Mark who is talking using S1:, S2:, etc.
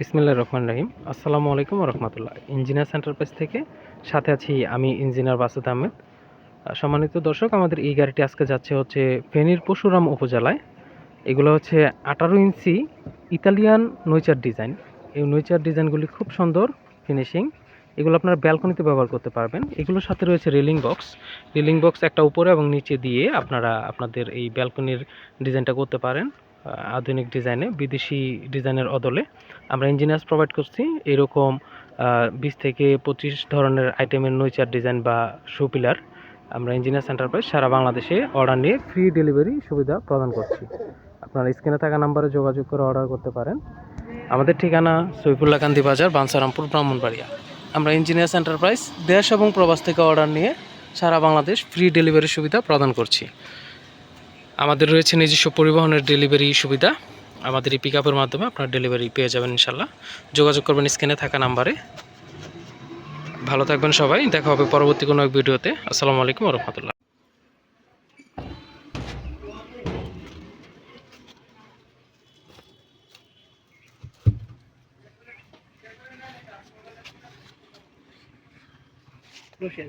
S1: বিসমিল্লা রহমান রহিম। আসসালামু আলাইকুম রহমতুল্লাহ। Engineer centre page থেকে সাথে আছি আমি ইঞ্জিনিয়ার বাসুদ আহমেদ। আহ, সম্মানিত দর্শক আমাদের এই গাড়িটি আজকে যাচ্ছে হচ্ছে ফেনীর পরশুরাম উপজেলায়। এগুলো হচ্ছে আঠারো ইঞ্চি ইতালিয়ান নৈচার ডিজাইন। এই নৈচার ডিজাইনগুলি খুব সুন্দর ফিনিশিং। এগুলো আপনারা ব্যালকনিতে ব্যবহার করতে পারবেন। এগুলোর সাথে রয়েছে রেলিং বক্স। রেলিং বক্স একটা উপরে এবং নিচে দিয়ে আপনারা আপনাদের এই ব্যালকনির ডিজাইনটা করতে পারেন। আধুনিক ডিজাইনে, বিদেশি ডিজাইনের অদলে আমরা ইঞ্জিনিয়ার্স প্রোভাইড করছি। এরকম বিশ থেকে পঁচিশ ধরনের আইটেমের নৈচার ডিজাইন বা শো পিলার আমরা ইঞ্জিনিয়ার সেন্টার প্রাইস সারা বাংলাদেশে অর্ডার নিয়ে ফ্রি ডেলিভারি সুবিধা প্রদান করছি। আপনারা স্ক্রিনে থাকা নাম্বারে যোগাযোগ করে অর্ডার করতে পারেন। আমাদের ঠিকানা সৈফুল্লাহ কান্দি বাজার বাঞ্ছারামপুর ব্রাহ্মণবাড়িয়া। আমরা ইঞ্জিনিয়ার এন্টারপ্রাইজ দেশ এবং প্রবাস থেকে অর্ডার নিয়ে সারা বাংলাদেশ ফ্রি ডেলিভারি সুবিধা প্রদান করছি। আমাদের রয়েছে নিজস্ব পরিবহনের ডেলিভারি সুবিধা। আমাদের এই পিক মাধ্যমে আপনার ডেলিভারি পেয়ে যাবেন ইনশাল্লাহ যোগাযোগ করবেন স্ক্রিনে থাকা নাম্বারে। ভালো থাকবেন সবাই, দেখা হবে পরবর্তী কোনো এক ভিডিওতে। আসসালামু আলাইকুম রহমতুল্লাহ।
S2: বসেন